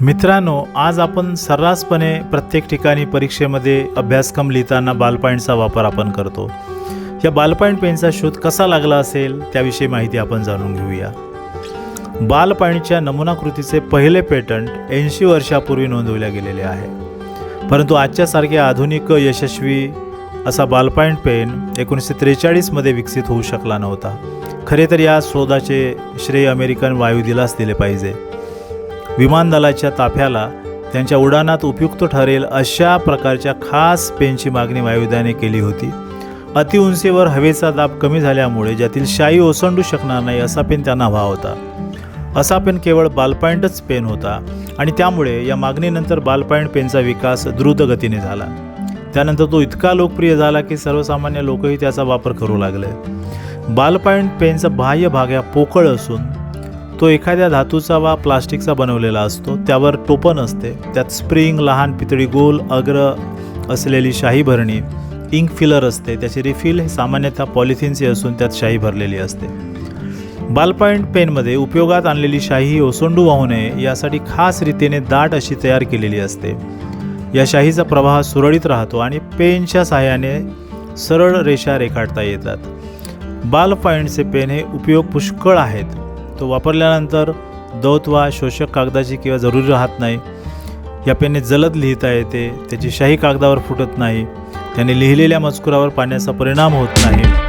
मित्रांनो आज आपण सर्रासपणे प्रत्येक ठिकाणी परीक्षेमध्ये अभ्यासक्रम लिहिताना बालपाईंटचा वापर आपण करतो. या बालपॉईंट पेनचा शोध कसा लागला असेल त्याविषयी माहिती आपण जाणून घेऊया. बालपॉईंटच्या नमुनाकृतीचे पहिले पेटंट ऐंशी वर्षापूर्वी नोंदवले गेलेले आहे. परंतु आजच्यासारखे आधुनिक यशस्वी असा बालपॉईंट पेन एकोणीसशे त्रेचाळीसमध्ये विकसित होऊ शकला नव्हता. खरे तर या शोधाचे श्रेय अमेरिकन वायुदलास दिले पाहिजे. विमानदलाच्या ताफ्याला त्यांच्या उडाणात उपयुक्त ठरेल अशा प्रकारच्या खास पेनची मागणी वायुदलाने केली होती. अतिउंचीवर हवेचा दाब कमी झाल्यामुळे ज्यातील शाई ओसंडू शकणार नाही असा पेन त्यांना हवा होता. असा पेन केवळ बालपाईंटच पेन होता आणि त्यामुळे या मागणीनंतर बालपाईंट पेनचा विकास द्रुतगतीने झाला. त्यानंतर तो इतका लोकप्रिय झाला की सर्वसामान्य लोकही त्याचा वापर करू लागले. बालपाईंट पेनचा बाह्य भाग हा पोकळ असून तो एखाद्या धातूचा वा प्लास्टिकचा बनवलेला असतो. त्यावर टोपण असते. त्यात स्प्रिंग लहान पितळी गोल अग्र असलेली शाही भरणी इंक फिलर असते. त्याची रिफिल हे सामान्यतः पॉलिथिनचे असून त्यात शाही भरलेली असते. बालपाईंट पेनमध्ये उपयोगात आणलेली शाही ही ओसंडू वाहू नये यासाठी खास रीतीने दाट अशी तयार केलेली असते. या शाहीचा प्रवाह सुरळीत राहतो आणि पेनच्या सहाय्याने सरळ रेषा रेखाटता येतात. बालपाईंटचे पेन हे उपयोग पुष्कळ आहेत. तो वापरल्यानंतर दौत वा शोषक कागदाची किंवा जरुरी राहत नाही. या पेनने जलद लिहिता येते. त्याची शाही कागदावर फुटत नाही. त्याने लिहिलेल्या मजकुरावर पाण्याचा परिणाम होत नाही.